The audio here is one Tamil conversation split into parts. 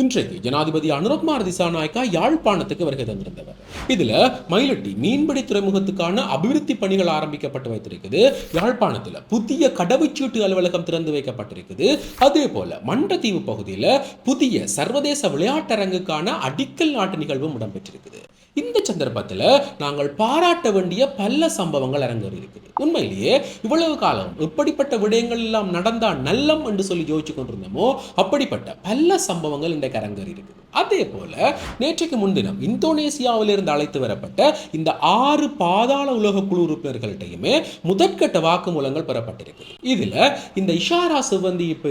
இன்றைக்கு ஜனாதிபதி அனுரகுமார் திசாநாயக்கா யாழ்ப்பாணத்துக்கு வருகை தந்திருந்தவர். இதுல மயிலட்டி மீன்பிடி துறைமுகத்துக்கான அபிவிருத்தி பணிகள் ஆரம்பிக்கப்பட்டு வைத்திருக்குது. யாழ்ப்பாணத்துல புதிய கடவுச்சீட்டு அலுவலகம் திறந்து வைக்கப்பட்டிருக்குது. அதே போல மண்டத்தீவு பகுதியில புதிய சர்வதேச விளையாட்டரங்குக்கான அடிக்கல் நாட்டு நிகழ்வும் இடம்பெற்றிருக்குது. இந்த சந்தர்ப்பத்தில் நாங்கள் பாராட்ட வேண்டிய பல சம்பவங்கள் அரங்கேறி இருக்குது உண்மையிலேயே இவ்வளவு காலம் எப்படிப்பட்ட விடயங்கள் எல்லாம் நடந்தால் நல்லம் என்று சொல்லி யோசிச்சு கொண்டிருந்தோமோ அப்படிப்பட்ட பல சம்பவங்கள் இன்றைக்கு அரங்கேறி இருக்குது அதே போல நேற்றைக்கு முன்தினம் இந்தோனேசியாவிலிருந்து அழைத்து வரப்பட்ட இந்த ஆறு பாதாள உலக குழு உறுப்பினர்கள்ட்டையுமே முதற்கட்ட வாக்குமூலங்கள் பெறப்பட்டிருக்குது. இதுல இந்த இஷாரா சிவந்தி இப்போ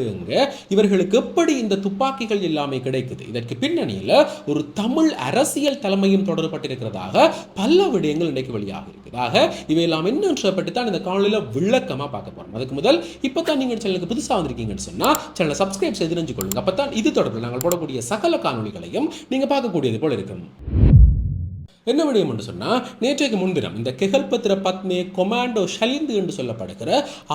இவர்களுக்கு எப்படி இந்த துப்பாக்கிகள் எல்லாமே கிடைக்குது? இதற்கு பின்னணியில் ஒரு தமிழ் அரசியல் தலைமையும் தொடரப்பட்டிருக்கிறதாக பல விடயங்கள் இன்றைக்கு வெளியாக இருக்கு இதாக இவையெல்லாம் என்னன்ற பற்றி தான் இந்த காணொலியில் விளக்கமா பார்க்க போறோம். அதுக்கு முதல் இப்போ தான் நீங்கள் சேனலுக்கு புதுசாக வந்திருக்கீங்கன்னு சொன்னா சேனலை சப்ஸ்கிரைப் செய்து தெரிஞ்சு கொள்ளுங்க அப்பதான் இது தொடர்பில் நாங்கள் போடக்கூடிய சகல காணொலிகளையும் நீங்க பார்க்கக்கூடியது போல இருக்கும். என்ன விடயம் என்று சொன்னால் நேற்றைக்கு முன்தினம் இந்த கெகல்பத்திர பத்மே கொமாண்டோ ஷலிந்து என்று சொல்லப்படுகிற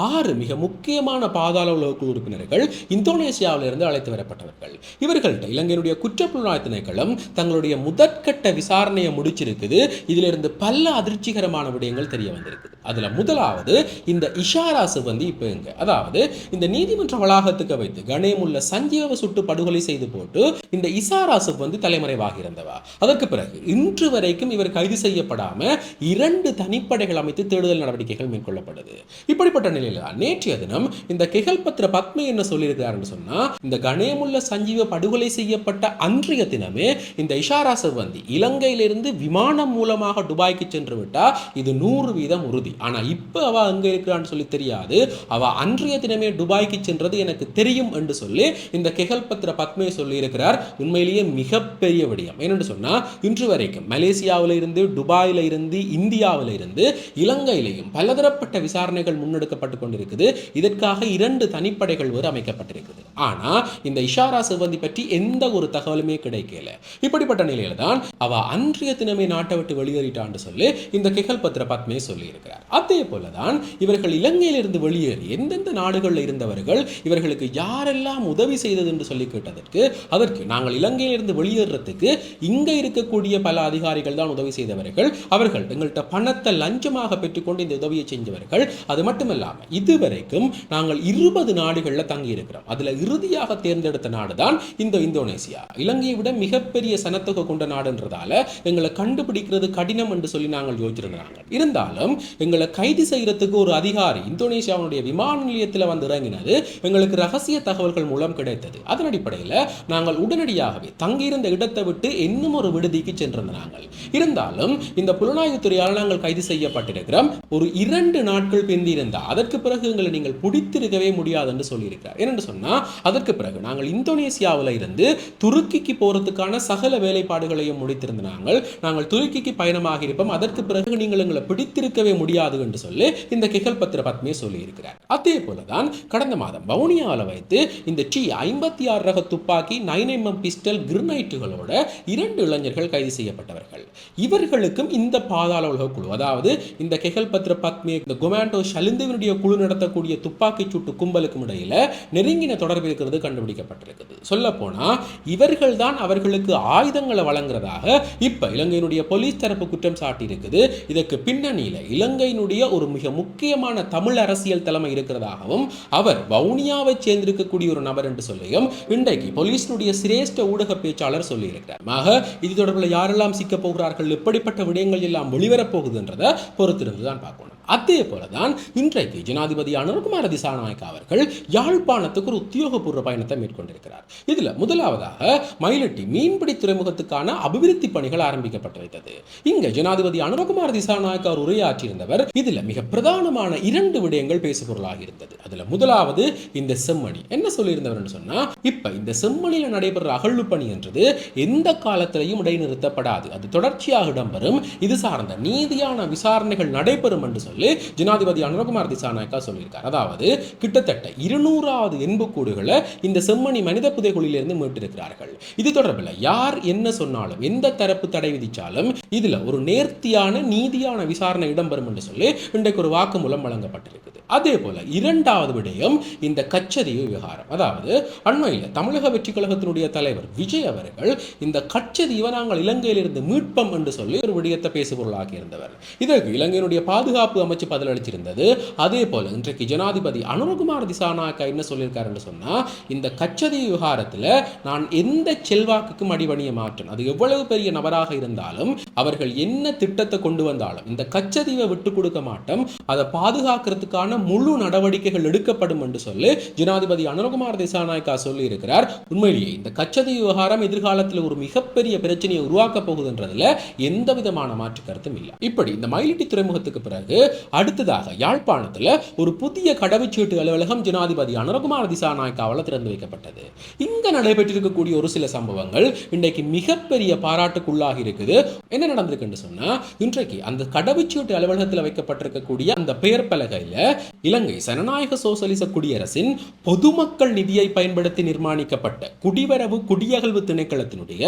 ஆறு மிக முக்கியமான பாதாள உலக குழு உறுப்பினர்கள் இந்தோனேசியாவிலிருந்து அழைத்து வரப்பட்டவர்கள். இவர்கள்ட்ட இலங்கையினுடைய குற்றப்புலனாய்வு திணைக்களம் தங்களுடைய முதற்கட்ட விசாரணையை முடிச்சிருக்குது. இதிலிருந்து பல அதிர்ச்சிகரமான விடயங்கள் தெரிய வந்திருக்குது. அதுல முதலாவது இந்த இஷாரா சிவந்தி இப்போ இங்க அதாவது இந்த நீதிமன்ற வளாகத்துக்கு வைத்து கணேமுள்ள சஞ்சீவ சுட்டு படுகொலை செய்து போட்டு இந்த இசாரா சிவந்தி தலைமறைவாக இருந்தவா? அதற்கு பிறகு இன்று வரைக்கும் வரைக்கும் இவர் கைது செய்யப்படாமல் இரண்டு தனிப்படைகள் அமைத்து தேடுதல் நடவடிக்கைகள் மேற்கொள்ளப்படுது. இப்படிப்பட்ட நிலையில் தான் நேற்றைய தினம் இந்த கெகல்பத்திர பத்மை என்ன சொல்லியிருக்கிறாருன்னு சொன்னா இந்த கணேமுள்ள சஞ்சீவ படுகொலை செய்யப்பட்ட அன்றைய தினமே இந்த இஷாரா செவ்வந்தி இலங்கையிலிருந்து விமானம் மூலமாக துபாய்க்கு சென்று விட்டா இது நூறு வீதம் உறுதி. ஆனா இப்ப அவ அங்க இருக்கிறான்னு சொல்லி தெரியாது. அவ அன்றைய தினமே துபாய்க்கு சென்றது எனக்கு தெரியும் என்று சொல்லி இந்த கெகல்பத்திர பத்மே சொல்லி இருக்கிறார் உண்மையிலேயே மிகப்பெரிய விடயம். என்னென்னு சொன்னா இன்று வரைக்கும் மலேசியா மலேசியாவில் இருந்து துபாயில் இருந்து இந்தியாவில் இருந்து இலங்கையிலையும் பலதரப்பட்ட விசாரணைகள் முன்னெடுக்கப்பட்டு கொண்டிருக்குது. இதற்காக இரண்டு தனிப்படைகள் ஒரு அமைக்கப்பட்டிருக்குது. ஆனால் இந்த இஷாரா சிவந்தி பற்றி எந்த ஒரு தகவலுமே கிடைக்கல. இப்படிப்பட்ட நிலையில தான் அவ அன்றைய தினமே நாட்டை விட்டு வெளியேறிட்டான்னு சொல்லி இந்த கிகல் பத்திர பத்மே சொல்லி இருக்கிறார் அதே போலதான் இவர்கள் இலங்கையிலிருந்து வெளியேறி எந்தெந்த நாடுகளில் இருந்தவர்கள் இவர்களுக்கு யாரெல்லாம் உதவி செய்தது என்று சொல்லி கேட்டதற்கு அதற்கு நாங்கள் இலங்கையிலிருந்து வெளியேறதுக்கு இங்க இருக்கக்கூடிய பல அதிகாரிகள் தான் உதவி செய்தவர்கள். அவர்கள் எங்கள்கிட்ட பணத்தை லஞ்சமாக பெற்றுக்கொண்டு இந்த உதவியை செஞ்சவர்கள். அது மட்டுமல்லாமல் இதுவரைக்கும் நாங்கள் இருபது நாடுகளில் தங்கி இருக்கிறோம் இறுதியாக தேர்ந்தெடுத்த நாடு தான் இந்த இந்தோனேசியா. இலங்கையை விட மிகப்பெரிய சனத்தொகை கொண்ட நாடுன்றதால எங்களை கண்டுபிடிக்கிறது கடினம் என்று சொல்லி நாங்கள் யோசிச்சிருக்கிறாங்க. இருந்தாலும் எங்களை கைது செய்யறதுக்கு ஒரு அதிகாரி இந்தோனேசியாவுடைய விமான நிலையத்தில் வந்து இறங்கினது எங்களுக்கு ரகசிய தகவல்கள் மூலம் கிடைத்தது. அதன் அடிப்படையில் நாங்கள் உடனடியாகவே தங்கியிருந்த இடத்தை விட்டு இன்னும் ஒரு விடுதிக்கு சென்றிருந்தாங்க. இருந்தாலும் இந்த புலனாய்வுத்துறையால் நாங்கள் கைது செய்யப்பட்டிருக்கிறோம். ஒரு இரண்டு நாட்கள் பிந்திருந்தால் அதற்கு பிறகு எங்களை நீங்கள் பிடித்திருக்கவே முடியாது என்று சொல்லியிருக்கிறார். என்னென்று சொன்னால் அதற்கு பிறகு நாங்கள் இந்தோனேசியாவில் இருந்து துருக்கிக்கு போறதுக்கான சகல வேலைப்பாடுகளையும் முடித்திருந்த நாங்கள் நாங்கள் துருக்கிக்கு பயணமாக இருப்போம். அதற்கு பிறகு நீங்கள் எங்களை பிடித்திருக்கவே முடியாது என்று சொல்லி இந்த கிகல் பத்திர பத்மே சொல்லியிருக்கிறார். அதே போலதான் கடந்த மாதம் வவுனியாவில் வைத்து இந்த டி ஐம்பத்தி ஆறு ரக துப்பாக்கி நைன் எம்எம் பிஸ்டல் கிரினைட்டுகளோட இரண்டு இளைஞர்கள் கைது செய்யப்பட்டவர்கள். இவர்களுக்கும் இந்த பாதாள உலக குழு அதாவது இந்த கெகல் பத்ர பத்மே இந்த கொமாண்டோ ஷலிந்துவினுடைய குழு நடத்தக்கூடிய துப்பாக்கி சூட்டு கும்பலுக்கும் இடையில நெருங்கின தொடர்பு இருக்கிறது கண்டுபிடிக்கப்பட்டிருக்குது. சொல்ல போனால் இவர்கள் தான் அவர்களுக்கு ஆயுதங்களை வழங்குறதாக இப்போ இலங்கையினுடைய போலீஸ் தரப்பு குற்றம் சாட்டியிருக்குது. இதற்கு பின்னணியில் இலங்கையினுடைய ஒரு மிக முக்கியமான தமிழ் அரசியல் தலைமை இருக்கிறதாகவும் அவர் வவுனியாவை சேர்ந்திருக்கக்கூடிய ஒரு நபர் என்று சொல்லியும் இன்றைக்கு போலீஸினுடைய சிரேஷ்ட ஊடக பேச்சாளர் சொல்லியிருக்கிறார். ஆக இது தொடர்பில் யாரெல்லாம் சிக்க போகிறார் போகிறார்கள் எப்படிப்பட்ட விடயங்கள் எல்லாம் வெளிவரப் போகுதுன்றதை பொறுத்திருந்து தான் பார்க்கணும். அதே போலதான் இன்றைக்கு ஜனாதிபதி குமார திசாநாயக்கா அவர்கள் யாழ்ப்பாணத்துக்கு ஒரு உத்தியோகபூர்வ பயணத்தை மேற்கொண்டிருக்கிறார். இதுல முதலாவதாக மயிலட்டி மீன்பிடி துறைமுகத்துக்கான அபிவிருத்தி பணிகள் ஆரம்பிக்கப்பட்டிருந்தது. இங்க ஜனாதிபதி அனுரகுமார திசாநாயக்கா அவர் உரையாற்றியிருந்தவர் இதுல மிக பிரதானமான இரண்டு விடயங்கள் பேசுபொருளாக இருந்தது. அதுல முதலாவது இந்த செம்மணி. என்ன சொல்லியிருந்தவர் சொன்னா இப்ப இந்த செம்மணியில் நடைபெற அகழ்வு பணி என்றது எந்த காலத்திலையும் இடைநிறுத்தப்படாது. அது தொடர்ச்சியாக இடம்பெறும். இது சார்ந்த நீதியான விசாரணைகள் நடைபெறும் என்று சொல்லி ஜனாதிபதி அனுரகுமார் திசாநாயக்கா சொல்லியிருக்கார். அதாவது கிட்டத்தட்ட இருநூறாவது எண்புக்கூடுகளை இந்த செம்மணி மனித புதைகுழியிலிருந்து மீட்டிருக்கிறார்கள். இது தொடர்பில் யார் என்ன சொன்னாலும் எந்த தரப்பு தடை விதித்தாலும் இதில் ஒரு நேர்த்தியான நீதியான விசாரணை இடம்பெறும் என்று சொல்லி இன்றைக்கு ஒரு வாக்குமூலம் வழங்கப்பட்டிருக்குது. அதே போல இரண்டாவது விடயம் இந்த கச்சதீவு விவகாரம். அதாவது அண்மையில் தமிழக வெற்றி கழகத்தினுடைய தலைவர் விஜய் அவர்கள் இந்த கச்சதீவை நாங்கள் இலங்கையிலிருந்து மீட்பம் என்று சொல்லி ஒரு விடயத்தை பேசுபொருளாக இருந்தவர் இதற்கு இலங்கையினுடைய பாதுகாப்பு அமைச்சு பதிலளிச்சிருந்தது அதே போல இன்றைக்கு ஜனாதிபதி அனுரகுமார் திசாநாயக்கா என்ன சொல்லியிருக்காருன்னு என்று சொன்னா இந்த கச்சதி விவகாரத்தில் நான் எந்த செல்வாக்குக்கும் அடிபணிய மாற்றேன் அது எவ்வளவு பெரிய நபராக இருந்தாலும் அவர்கள் என்ன திட்டத்தை கொண்டு வந்தாலும் இந்த கச்சதீவை விட்டு கொடுக்க மாட்டோம். அதை பாதுகாக்கிறதுக்கான முழு நடவடிக்கைகள் எடுக்கப்படும் என்று சொல்லி ஜனாதிபதி அனுரகுமார் திசாநாயக்கா சொல்லி இருக்கிறார் உண்மையிலேயே இந்த கச்சதி விவகாரம் எதிர்காலத்தில் ஒரு மிகப்பெரிய பிரச்சனையை உருவாக்க போகுதுன்றதுல எந்த விதமான மாற்று கருத்தும் இல்லை. இப்படி இந்த மயிலிட்டி துறைமுகத்துக்கு பிறகு அடுத்ததாக யாழ்ப்பாணத்தில் ஒரு புதிய கடவுச்சீட்டு அலுவலகம் ஜனாதிபதி அனுரகுமார் திசாநாயக்காவால் திறந்து வைக்கப்பட்டது. இங்க நடைபெற்றிருக்கக்கூடிய ஒரு சில சம்பவங்கள் இன்றைக்கு மிகப்பெரிய பாராட்டுக்குள்ளாகி இருக்குது. என்ன நடந்திருக்குன்னு சொன்னா இன்றைக்கு அந்த கடவுச்சீட்டு அலுவலகத்தில் வைக்கப்பட்டிருக்கக்கூடிய அந்த பெயர் பலகையில் இலங்கை ஜனநாயக சோசலிச குடியரசின் பொதுமக்கள் நிதியை பயன்படுத்தி நிர்மாணிக்கப்பட்ட குடிவரவு குடியகல்வு திணைக்களத்தினுடைய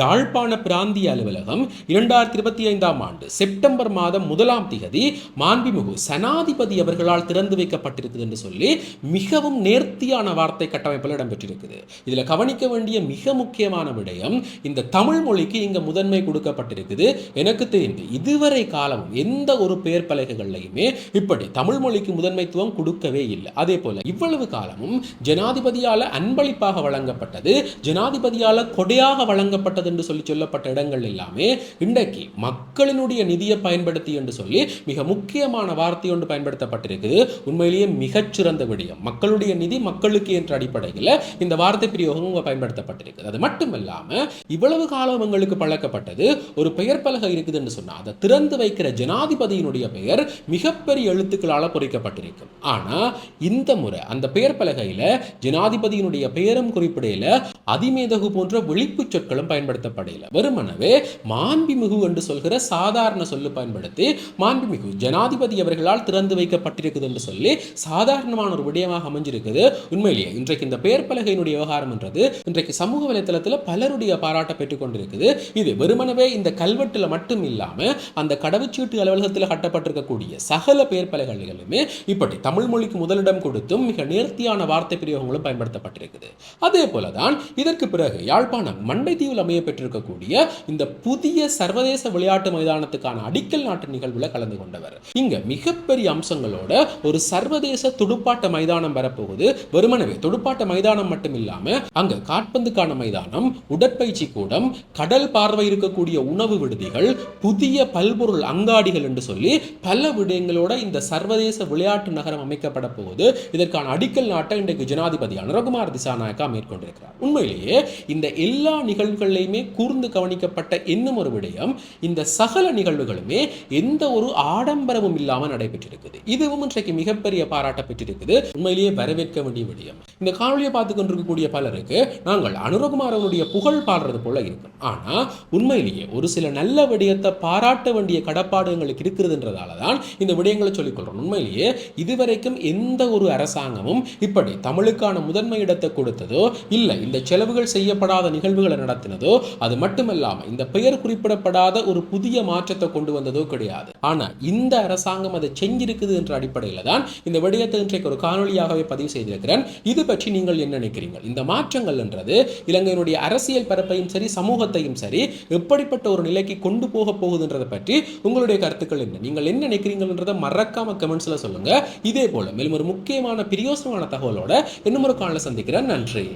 யாழ்ப்பாண பிராந்திய அலுவலகம் இரண்டாயிரத்தி இருபத்தி ஐந்தாம் ஆண்டு செப்டம்பர் மாதம் முதலாம் திகதி மாண்புமிகு சனாதிபதி அவர்களால் திறந்து வைக்கப்பட்டிருக்குது என்று சொல்லி மிகவும் நேர்த்தியான வார்த்தை கட்டமைப்பில் இடம்பெற்றிருக்குது. இதில் கவனிக்க வேண்டிய மிக முக்கியமான விடயம் இந்த தமிழ் மொழிக்கு இங்கே முதன்மை கொடுக்கப்பட்டிருக்குது. எனக்கு தெரிந்து இதுவரை காலம் எந்த ஒரு பெயர் பலகைகள்லையுமே இப்படி தமிழ் மொழிக்கு முதன்மைத்துவம் கொடுக்கவே இல்லை. அதே போல இவ்வளவு காலமும் ஜனாதிபதியால் அன்பளிப்பாக வழங்கப்பட்டது ஜனாதிபதியால் கொடையாக வழங்கப்பட்டது என்று சொல்லி சொல்லப்பட்ட இடங்கள் எல்லாமே இன்றைக்கு மக்களினுடைய நிதியை பயன்படுத்தி என்று சொல்லி மிக முக்கிய முக்கியமான வார்த்தை ஒன்று பயன்படுத்தப்பட்டிருக்குது. உண்மையிலேயே மிகச்சிறந்த விடயம். மக்களுடைய நிதி மக்களுக்கு என்ற அடிப்படையில் இந்த வார்த்தை பிரயோகம் பயன்படுத்தப்பட்டிருக்குது. அது மட்டும் இல்லாம இவ்வளவு காலம் எங்களுக்கு பழக்கப்பட்டது ஒரு பெயர் பலகை இருக்குதுன்னு சொன்னால் அதை திறந்து வைக்கிற ஜனாதிபதியினுடைய பெயர் மிகப்பெரிய எழுத்துக்களால் பொறிக்கப்பட்டிருக்கும் ஆனால் இந்த முறை அந்த பெயர் பலகையில் ஜனாதிபதியினுடைய பெயரும் குறிப்பிடையில் அதிமேதகு போன்ற விழிப்பு சொற்களும் பயன்படுத்தப்படையில வெறுமனவே மாண்பிமிகு என்று சொல்கிற சாதாரண சொல்லு பயன்படுத்தி மாண்பிமிகு ஜனாதி ஜனாதிபதி அவர்களால் திறந்து வைக்கப்பட்டிருக்குது என்று சொல்லி சாதாரணமான ஒரு விடயமாக அமைஞ்சிருக்குது. உண்மையிலேயே இன்றைக்கு இந்த பெயர் பலகையினுடைய விவகாரம் என்றது இன்றைக்கு சமூக வலைத்தளத்தில் பலருடைய பாராட்ட பெற்றுக் கொண்டிருக்குது. இது வெறுமனவே இந்த கல்வெட்டில் மட்டும் இல்லாமல் அந்த கடவுச்சீட்டு அலுவலகத்தில் கட்டப்பட்டிருக்கக்கூடிய சகல பெயர் பலகைகளுமே இப்படி தமிழ் மொழிக்கு முதலிடம் கொடுத்தும் மிக நேர்த்தியான வார்த்தை பிரயோகங்களும் பயன்படுத்தப்பட்டிருக்குது. அதே போலதான் இதற்கு பிறகு யாழ்ப்பாணம் மண்டைத்தீவில் அமைய பெற்றிருக்கக்கூடிய இந்த புதிய சர்வதேச விளையாட்டு மைதானத்துக்கான அடிக்கல் நாட்டு நிகழ்வுல கலந்து கொண்டவர். இங்கே மிகப்பெரிய அம்சங்களோட ஒரு சர்வதேச துடுப்பாட்ட மைதானம் வரப்போகுது. வெறுமனவே துடுப்பாட்ட மைதானம் மட்டும் இல்லாம அங்கே காட்பந்துக்கான மைதானம் உடற்பயிற்சி கூடம் கடல் பார்வை இருக்கக்கூடிய உணவு விடுதிகள் புதிய பல்பொருள் அங்காடிகள் என்று சொல்லி பல விடயங்களோட இந்த சர்வதேச விளையாட்டு நகரம் அமைக்கப்பட போகுது. இதற்கான அடிக்கல் நாட்டை இன்றைக்கு ஜனாதிபதி அனுரகுமார் திசாநாயக்கா மேற்கொண்டிருக்கிறார். உண்மையிலேயே இந்த எல்லா நிகழ்வுகளையுமே கூர்ந்து கவனிக்கப்பட்ட இன்னும் ஒரு விடயம் இந்த சகல நிகழ்வுகளுமே எந்த ஒரு ஆடம்பரமும் இல்லாமல் நடைபெற்றிருக்குது. இதுவும் இன்றைக்கு மிகப்பெரிய பாராட்ட பெற்றிருக்குது. உண்மையிலேயே வரவேற்க வேண்டிய விடயம். இந்த காணொலியை பார்த்து கொண்டிருக்கக்கூடிய பலருக்கு நாங்கள் அனுரகுமார் அவருடைய புகழ் பாடுறது போல இருக்கும் ஆனால் உண்மையிலேயே ஒரு சில நல்ல விடயத்தை பாராட்ட வேண்டிய கடப்பாடு எங்களுக்கு இருக்கிறதுன்றதால தான் இந்த விடயங்களை சொல்லிக்கொள்கிறோம் உண்மையிலேயே இதுவரைக்கும் எந்த ஒரு அரசாங்கமும் இப்படி தமிழுக்கான முதன்மை இடத்தை கொடுத்ததோ இல்லை இந்த செலவுகள் செய்யப்படாத நிகழ்வுகளை நடத்தினதோ அது மட்டுமல்லாமல் இந்த பெயர் குறிப்பிடப்படாத ஒரு புதிய மாற்றத்தை கொண்டு வந்ததோ கிடையாது. ஆனால் இந்த அரசாங்கம் அதை செஞ்சிருக்குது என்ற அடிப்படையில் தான் இந்த விடயத்தை இன்றைக்கு ஒரு காணொலியாகவே பதிவு செய்திருக்கிறேன். இது பற்றி நீங்கள் என்ன நினைக்கிறீர்கள்? இந்த மாற்றங்கள் என்றது இலங்கையினுடைய அரசியல் பரப்பையும் சரி சமூகத்தையும் சரி எப்படிப்பட்ட ஒரு நிலைக்கு கொண்டு போக போகுதுன்றதை பற்றி உங்களுடைய கருத்துக்கள் என்ன? நீங்கள் என்ன நினைக்கிறீங்கன்றதை மறக்காம கமெண்ட்ஸ்ல சொல்லுங்க. இதே போல மேலும் ஒரு முக்கியமான பிரியோசனமான தகவலோட இன்னும் ஒரு காணல சந்திக்கிறேன். நன்றி.